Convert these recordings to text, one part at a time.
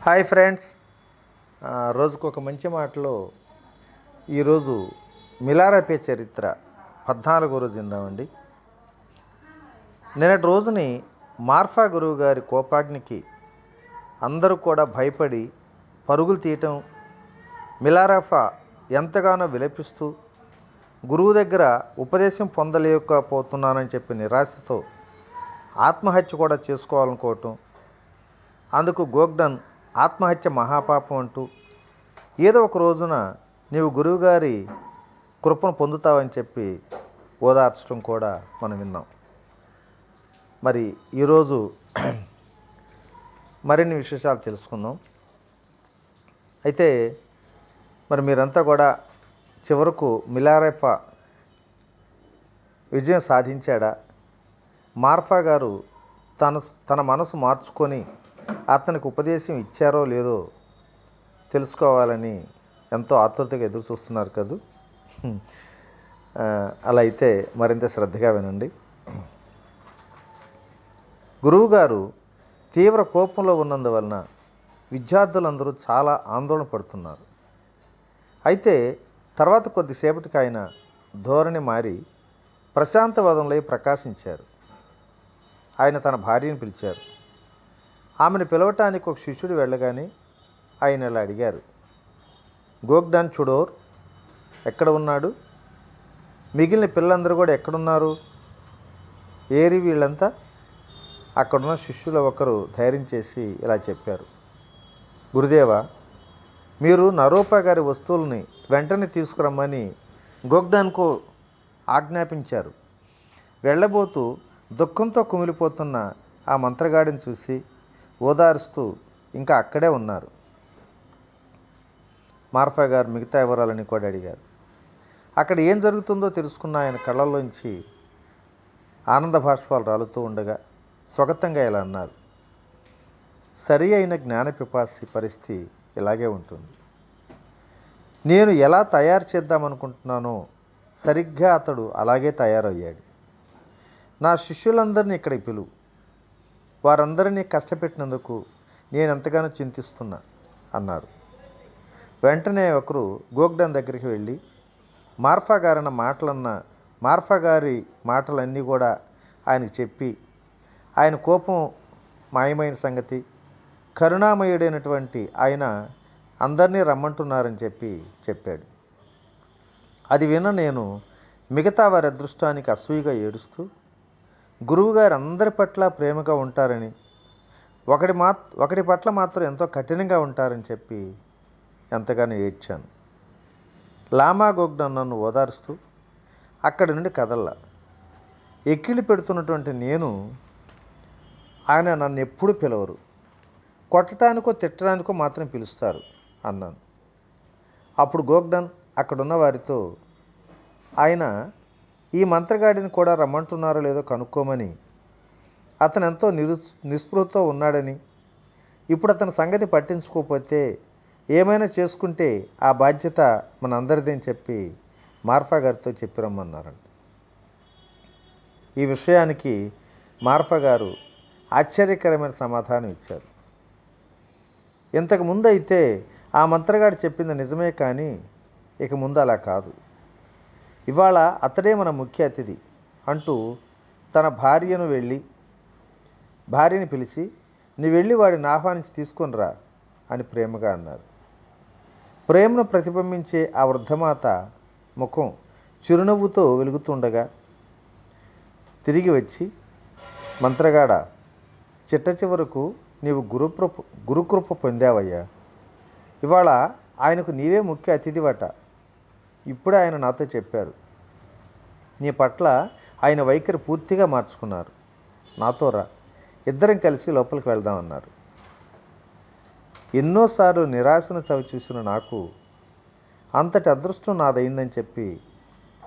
Hi friends. రోజుకు ఒక మంచి మాటలో ఈరోజు మిలారపే చరిత్ర పద్నాలుగో రోజు ఇందామండి నిన్నటి రోజుని మార్ఫా గురువు గారి కోపాగ్నికి అందరూ కూడా భయపడి పరుగులు తీయటం మిలారఫా ఎంతగానో విలపిస్తూ గురువు దగ్గర ఉపదేశం పొందలేకపోతున్నానని చెప్పి నిరాశతో ఆత్మహత్య కూడా చేసుకోవాలనుకోవటం అందుకు గోగ్డన్ ఆత్మహత్య మహాపాపం అంటూ ఏదో ఒక రోజున నీవు గురువుగారి కృపను పొందుతావని చెప్పి ఓదార్చడం కూడా మనం విన్నాం. మరి ఈరోజు మరిన్ని విశేషాలు తెలుసుకుందాం. అయితే మరి మీరంతా కూడా చివరకు మిలారెఫా విజయం సాధించాడా? మార్ఫా గారు తన తన మనసు మార్చుకొని అతనికి ఉపదేశం ఇచ్చారో లేదో తెలుసుకోవాలని ఎంతో ఆతృతగా ఎదురు చూస్తున్నారు కదూ? అలా అయితే మరింత శ్రద్ధగా వినండి. గురువుగారు తీవ్ర కోపంలో ఉన్నందువలన విద్యార్థులందరూ చాలా ఆందోళన పడుతున్నారు. అయితే తర్వాత కొద్దిసేపటికి ఆయన ధోరణి మారి ప్రశాంతవాదంలో ప్రకాశించారు. ఆయన తన భార్యను పిలిచారు. ఆమెను పిలవటానికి ఒక శిష్యుడు వెళ్ళగానే ఆయన ఇలా అడిగారు గోగ్డాన్ చుడోర్ ఎక్కడ ఉన్నాడు? మిగిలిన పిల్లలందరూ కూడా ఎక్కడున్నారు? ఏరి వీళ్ళంతా? అక్కడున్న శిష్యుల ఒకరు ధైర్యం చేసి ఇలా చెప్పారు గురుదేవ మీరు నరోపా గారి వస్తువుల్ని వెంటనే తీసుకురమ్మని గోగ్డాన్కు ఆజ్ఞాపించారు. వెళ్ళబోతూ దుఃఖంతో కుమిలిపోతున్న ఆ మంత్రగాడిని చూసి ఓదారుస్తూ ఇంకా అక్కడే ఉన్నారు. మార్ఫా గారు మిగతా వివరాలని కూడా అడిగారు. అక్కడ ఏం జరుగుతుందో తెలుసుకున్న ఆయన కళ్ళల్లోంచి ఆనంద భాష్పాలు రాలుతూ ఉండగా స్వగతంగా ఇలా అన్నారు. సరి అయిన జ్ఞాన పిపాసి పరిస్థితి ఇలాగే ఉంటుంది. నేను ఎలా తయారు చేద్దామనుకుంటున్నానో సరిగ్గా అతడు అలాగే తయారయ్యాడు. నా శిష్యులందరినీ ఇక్కడికి పిలువు. వారందరినీ కష్టపెట్టినందుకు నేను ఎంతగానో చింతిస్తున్నా అన్నారు. వెంటనే ఒకరు గోగ్డన్ దగ్గరికి వెళ్ళి మార్ఫా గారన్న మాటలన్న మార్ఫా గారి మాటలన్నీ కూడా ఆయనకు చెప్పి ఆయన కోపం మాయమైన సంగతి కరుణామయుడైనటువంటి ఆయన అందరినీ రమ్మంటున్నారని చెప్పి చెప్పాడు. అది విన నేను మిగతా వారి అదృష్టానికి అసూయగా ఏడుస్తూ గురువుగారు అందరి పట్ల ప్రేమగా ఉంటారని ఒకటి మా ఒకటి పట్ల మాత్రం ఎంతో కఠినంగా ఉంటారని చెప్పి ఎంతగానో ఏడ్చాను. లామా గోగ్డన్ నన్ను ఓదారుస్తూ అక్కడి నుండి కదల్లా. ఎక్కిలి పెడుతున్నటువంటి నేను ఆయన నన్ను ఎప్పుడూ పిలవరు. కొట్టడానికో తిట్టడానికో మాత్రం పిలుస్తారు అన్నాను. అప్పుడు గోగ్డన్ అక్కడున్న వారితో ఆయన ఈ మంత్రగాడిని కూడా రమ్మంటున్నారో లేదో కనుక్కోమని. అతను ఎంతో నిరు నిస్పృహతో ఉన్నాడని. ఇప్పుడు అతని సంగతి పట్టించుకోకపోతే ఏమైనా చేసుకుంటే ఆ బాధ్యత మనందరిది అని చెప్పి మార్ఫా గారితో చెప్పి రమ్మన్నారండి ఈ విషయానికి మార్ఫా గారు ఆశ్చర్యకరమైన సమాధానం ఇచ్చారు. ఇంతకు ముందు అయితే ఆ మంత్రగాడు చెప్పింది నిజమే కానీ ఇక ముందు అలా కాదు. ఇవాళ అతడే మన ముఖ్య అతిథి అంటూ తన భార్యను వెళ్ళి భార్యని పిలిచి నీ వెళ్ళి వాడిని ఆహ్వానించి తీసుకొని రా అని ప్రేమగా అన్నారు. ప్రేమను ప్రతిబింబించే ఆ వృద్ధమాత ముఖం చిరునవ్వుతో వెలుగుతుండగా తిరిగి వచ్చి మంత్రగాడ చిట్ట చివరకు నీవు గురుకృప గురుకృప పొందావయ్యా. ఇవాళ ఆయనకు నీవే ముఖ్య అతిథివట. ఇప్పుడే ఆయన నాతో చెప్పారు. నీ పట్ల ఆయన వైఖరి పూర్తిగా మార్చుకున్నారు. నాతో రా. ఇద్దరం కలిసి లోపలికి వెళ్దామన్నారు ఎన్నోసార్లు నిరాశను చవి చూసిన నాకు అంతటి అదృష్టం నాదైందని చెప్పి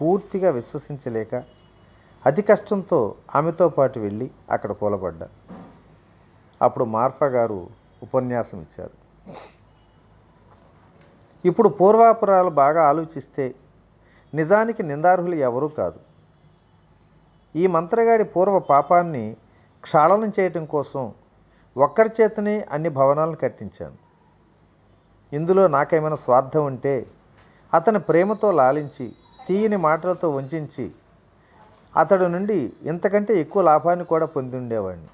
పూర్తిగా విశ్వసించలేక అతి కష్టంతో ఆమెతో పాటు వెళ్ళి అక్కడ కూలబడ్డా. అప్పుడు మార్ఫా గారు ఉపన్యాసం ఇచ్చారు ఇప్పుడు పూర్వాపురాలు బాగా ఆలోచిస్తే నిజానికి నిందార్హులు ఎవరూ కాదు. ఈ మంత్రగాడి పూర్వ పాపాన్ని క్షాళనం చేయటం కోసం ఒక్కడి చేతనే అన్ని భవనాలను కట్టించాను. ఇందులో నాకేమైనా స్వార్థం ఉంటే అతని ప్రేమతో లాలించి తీయని మాటలతో వంచి అతడు నుండి ఇంతకంటే ఎక్కువ లాభాన్ని కూడా పొంది ఉండేవాడిని.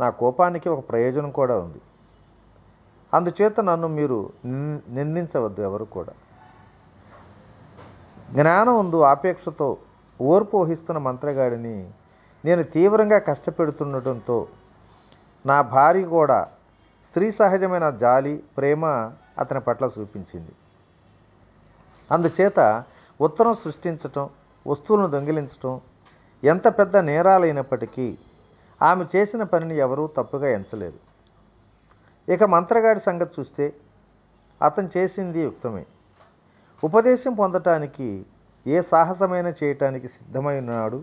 నా కోపానికి ఒక ప్రయోజనం కూడా ఉంది. అందుచేత నన్ను మీరు నిన్- నిందించవద్దు ఎవరు కూడా. జ్ఞానం ఉందు ఆపేక్షతో ఓర్పు వహిస్తున్న మంత్రగాడిని నేను తీవ్రంగా కష్టపెడుతుండటంతో నా భార్య కూడా స్త్రీ సహజమైన జాలి ప్రేమ అతని పట్ల చూపించింది. అందుచేత ఉత్తరం సృష్టించటం వస్తువులను దొంగిలించటం ఎంత పెద్ద నేరాలైనప్పటికీ ఆమె చేసిన పనిని ఎవరూ తప్పుగా ఎంచలేరు ఇక మంత్రగాడి సంగతి చూస్తే అతను చేసింది యుక్తమే. ఉపదేశం పొందటానికి ఏ సాహసమైన చేయటానికి సిద్ధమై ఉన్నాడు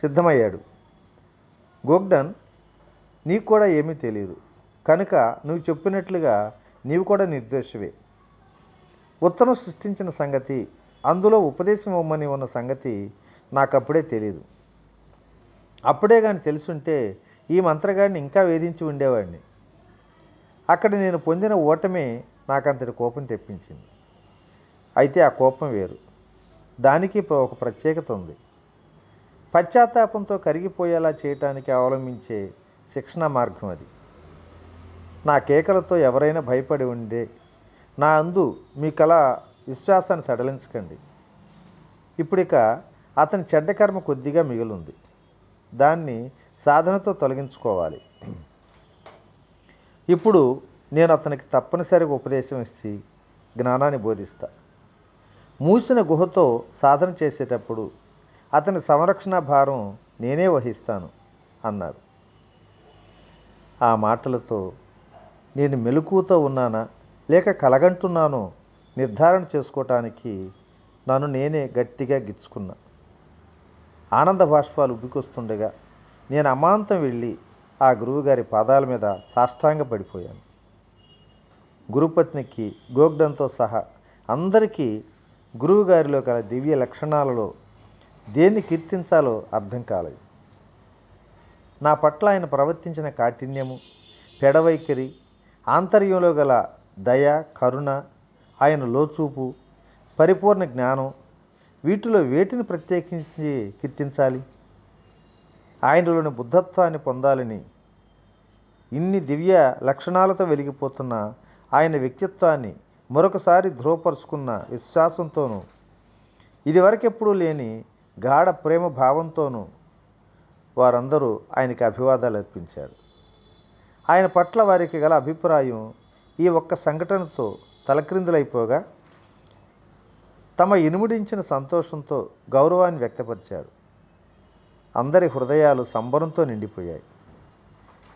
సిద్ధమయ్యాడు. గోగ్డన్ నీకు కూడా ఏమీ తెలియదు కనుక నువ్వు చెప్పినట్లుగా నీవు కూడా నిర్దోషివే. ఉత్తరం సృష్టించిన సంగతి అందులో ఉపదేశం ఇవ్వమని ఉన్న సంగతి నాకు అప్పుడే తెలియదు అప్పుడే కానీ తెలుసుంటే ఈ మంత్రగాడిని ఇంకా వేధించి ఉండేవాడిని. అక్కడ నేను పొందిన ఓటమే నాకంతటి కోపం తెప్పించింది. అయితే ఆ కోపం వేరు. దానికి ఒక ప్రత్యేకత ఉంది. పశ్చాత్తాపంతో కరిగిపోయేలా చేయటానికి అవలంబించే శిక్షణ మార్గం అది. నా కేకలతో ఎవరైనా భయపడి ఉండే నా అందు మీ కళ విశ్వాసాన్ని సడలించకండి. ఇప్పుడిక అతని చెడ్డ కర్మ కొద్దిగా మిగిలింది. దాన్ని సాధనతో తొలగించుకోవాలి. ఇప్పుడు నేను అతనికి తప్పనిసరిగా ఉపదేశం ఇచ్చి జ్ఞానాన్ని బోధిస్తా. మూసిన గుహతో సాధన చేసేటప్పుడు అతని సంరక్షణ భారం నేనే వహిస్తాను అన్నారు ఆ మాటలతో నేను మెలకుతో ఉన్నానా? లేక కలగంటున్నానో నిర్ధారణ చేసుకోవటానికి నన్ను నేనే గట్టిగా గిచ్చుకున్నా. ఆనంద బాష్పాలు ఉబ్బికొస్తుండగా నేను అమాంతం వెళ్ళి ఆ గురువుగారి పాదాల మీద సాష్టాంగ పడిపోయాను గురుపత్నికి గోగ్డంతో సహా అందరికీ గురువుగారిలో గల దివ్య లక్షణాలలో దేన్ని కీర్తించాలో అర్థం కాలేదు. నా పట్ల ఆయన ప్రవర్తించిన కాఠిన్యము పెడవైఖరి ఆంతర్యంలో గల దయ కరుణ ఆయన లోచూపు పరిపూర్ణ జ్ఞానం వీటిలో వేటిని ప్రత్యేకించి కీర్తించాలి? ఆయనలోని బుద్ధత్వాన్ని పొందాలని ఇన్ని దివ్య లక్షణాలతో వెలిగిపోతున్న ఆయన వ్యక్తిత్వాన్ని మరొకసారి ధృవపరుచుకున్న విశ్వాసంతోనూ ఇదివరకెప్పుడూ లేని గాఢ ప్రేమ భావంతోనూ వారందరూ ఆయనకి అభివాదాలు అర్పించారు. ఆయన పట్ల వారికి గల అభిప్రాయం ఈ ఒక్క సంఘటనతో తలక్రిందులైపోగా తమ ఇనుముడించిన సంతోషంతో గౌరవాన్ని వ్యక్తపరిచారు. అందరి హృదయాలు సంబరంతో నిండిపోయాయి.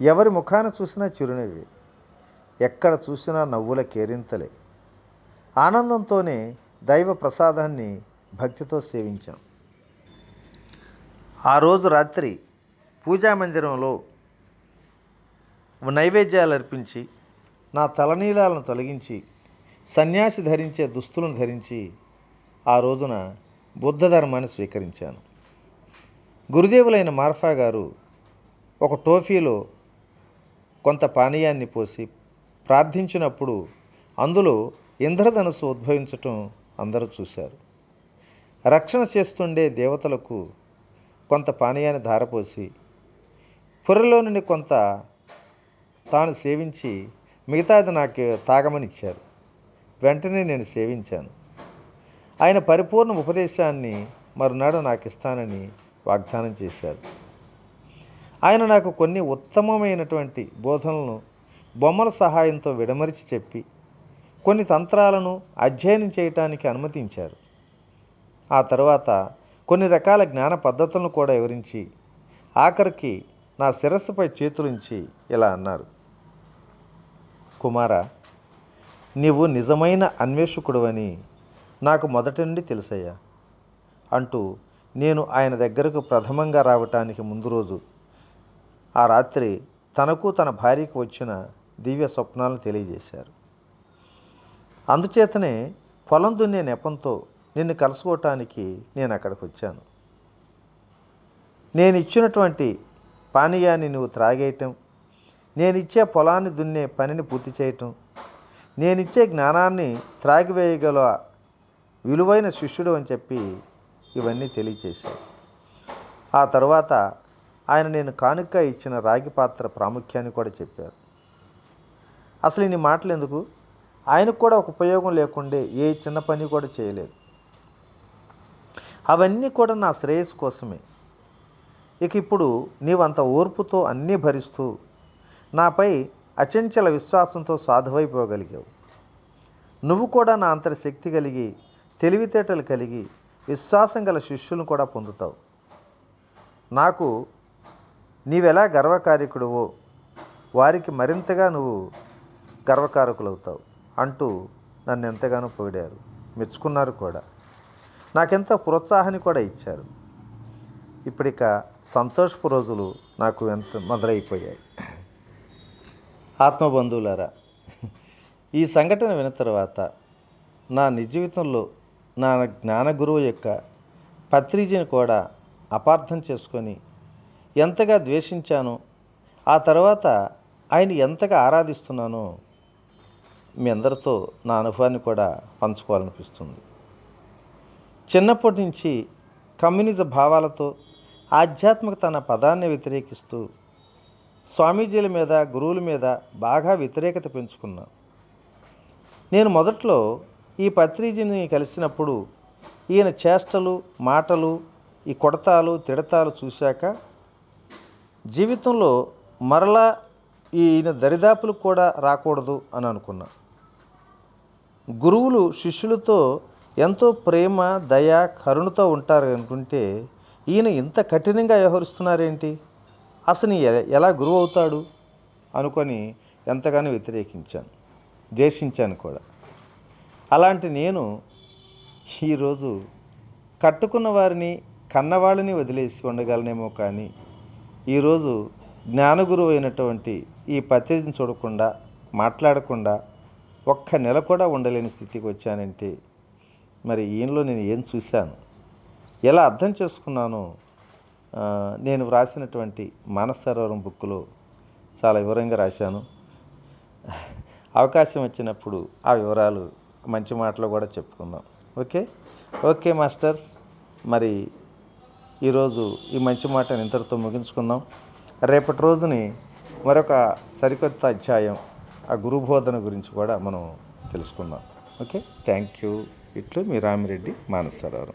ఎవరి ముఖాన చూసినా చిరునవ్వి. ఎక్కడ చూసినా నవ్వుల కేరింతలే. ఆనందంతోనే దైవ ప్రసాదాన్ని భక్తితో సేవించాం. ఆ రోజు రాత్రి పూజా మందిరంలో నైవేద్యాలు అర్పించి నా తలనీలాలను తొలగించి సన్యాసి ధరించే దుస్తులను ధరించి ఆ రోజున బుద్ధ ధర్మాన్ని స్వీకరించాను. గురుదేవులైన మార్ఫా గారు ఒక టోఫీలో కొంత పానీయాన్ని పోసి ప్రార్థించినప్పుడు అందులో ఇంద్రధనుసు ఉద్భవించటం అందరూ చూశారు. రక్షణ చేస్తుండే దేవతలకు కొంత పానీయాన్ని ధారపోసి పొరలో నుండి కొంత తాను సేవించి మిగతాది నాకు తాగమని ఇచ్చారు. వెంటనే నేను సేవించాను. ఆయన పరిపూర్ణ ఉపదేశాన్ని మరునాడు నాకు ఇస్తానని వాగ్దానం చేశారు. ఆయన నాకు కొన్ని ఉత్తమమైనటువంటి బోధనలను బొమ్మల సహాయంతో విడమరిచి చెప్పి కొన్ని తంత్రాలను అధ్యయనం చేయటానికి అనుమతించారు. ఆ తర్వాత కొన్ని రకాల జ్ఞాన పద్ధతులను కూడా వివరించి ఆఖరికి నా శిరస్సుపై చేతులుంచి ఇలా అన్నారు. కుమార నీవు నిజమైన అన్వేషకుడువని నాకు మొదటి నుండి తెలుసయ్యా అంటూ నేను ఆయన దగ్గరకు ప్రథమంగా రావటానికి ముందు రోజు ఆ రాత్రి తనకు తన భార్యకు వచ్చిన దివ్య స్వప్నాలను తెలియజేశారు. అందుచేతనే పొలం దున్నే నెపంతో నిన్ను కలుసుకోవటానికి నేను అక్కడికి వచ్చాను. నేను ఇచ్చినటువంటి పానీయాన్ని నువ్వు త్రాగేయటం నేనిచ్చే పొలాన్ని దున్నే పనిని పూర్తి చేయటం నేనిచ్చే జ్ఞానాన్ని త్రాగివేయగల విలువైన శిష్యుడు అని చెప్పి ఇవన్నీ తెలియచేశాయి. ఆ తర్వాత ఆయన నేను కానుక ఇచ్చిన రాగి పాత్ర ప్రాముఖ్యాన్ని కూడా చెప్పారు. అసలు ఇన్ని మాటలు ఎందుకు? ఆయనకు కూడా ఒక ఉపయోగం లేకుండే ఏ చిన్న పని కూడా చేయలేదు. అవన్నీ కూడా నా శ్రేయస్సు కోసమే. ఇక ఇప్పుడు నీవంత ఓర్పుతో అన్నీ భరిస్తూ నాపై అచంచల విశ్వాసంతో సాధువైపోగలిగావు. నువ్వు కూడా నా అంతటి శక్తి కలిగి తెలివితేటలు కలిగి విశ్వాసం గల శిష్యులను కూడా పొందుతావు. నాకు నీవెలా గర్వకారికుడువో వారికి మరింతగా నువ్వు గర్వకారకులవుతావు అంటూ నన్ను ఎంతగానో పొగిడారు. మెచ్చుకున్నారు కూడా. నాకెంతో ప్రోత్సాహాన్ని కూడా ఇచ్చారు. ఇప్పటిక సంతోషపు రోజులు నాకు ఎంత మొదలైపోయాయి. ఆత్మబంధువులారా ఈ సంఘటన విన్న తర్వాత నా నిజ జీవితంలో నా జ్ఞాన గురువు యొక్క పత్రిజని కూడా అపార్థం చేసుకొని ఎంతగా ద్వేషించానో ఆ తర్వాత ఆయన ఎంతగా ఆరాధిస్తున్నానో మీ అందరితో నా అనుభవాన్ని కూడా పంచుకోవాలనిపిస్తుంది. చిన్నప్పటి నుంచి కమ్యూనిజం భావాలతో ఆధ్యాత్మికత అన్న పదాన్ని వ్యతిరేకిస్తూ స్వామీజీల మీద గురువుల మీద బాగా వ్యతిరేకత పెంచుకున్నాను నేను మొదట్లో ఈ పత్రిజిని కలిసినప్పుడు ఈయన చేష్టలు మాటలు ఈ కొడతాలు తిడతాలు చూశాక జీవితంలో మరలా ఈయన దరిదాపులకు కూడా రాకూడదు అని అనుకున్నా. గురువులు శిష్యులతో ఎంతో ప్రేమ దయ కరుణతో ఉంటారు అనుకుంటే ఈయన ఇంత కఠినంగా వ్యవహరిస్తున్నారేంటి? అసలు ఎలా గురువు అవుతాడు? అనుకొని ఎంతగానో వ్యతిరేకించాను ద్వేషించాను కూడా. అలాంటి నేను ఈరోజు కట్టుకున్న వారిని కన్నవాళ్ళని వదిలేసి ఉండగలనేమో కానీ ఈరోజు జ్ఞానగురువు అయినటువంటి ఈ పత్రికను చూడకుండా మాట్లాడకుండా ఒక్క నెల కూడా ఉండలేని స్థితికి వచ్చానంటే మరి ఈయనలో నేను ఏం చూశాను? ఎలా అర్థం చేసుకున్నానో నేను వ్రాసినటువంటి మానసరోవరం బుక్లో చాలా వివరంగా రాశాను. అవకాశం వచ్చినప్పుడు ఆ వివరాలు మంచి మాటలు కూడా చెప్పుకుందాం. ఓకే? Okay masters. మరి ఈరోజు ఈ మంచి మాటను ఇంతటితో ముగించుకుందాం. రేపటి రోజుని మరొక సరికొత్త అధ్యాయం ఆ గురుబోధన గురించి కూడా మనం తెలుసుకుందాం. ఓకే? Thank you. ఇట్లు మీ రామిరెడ్డి మానసరోవరం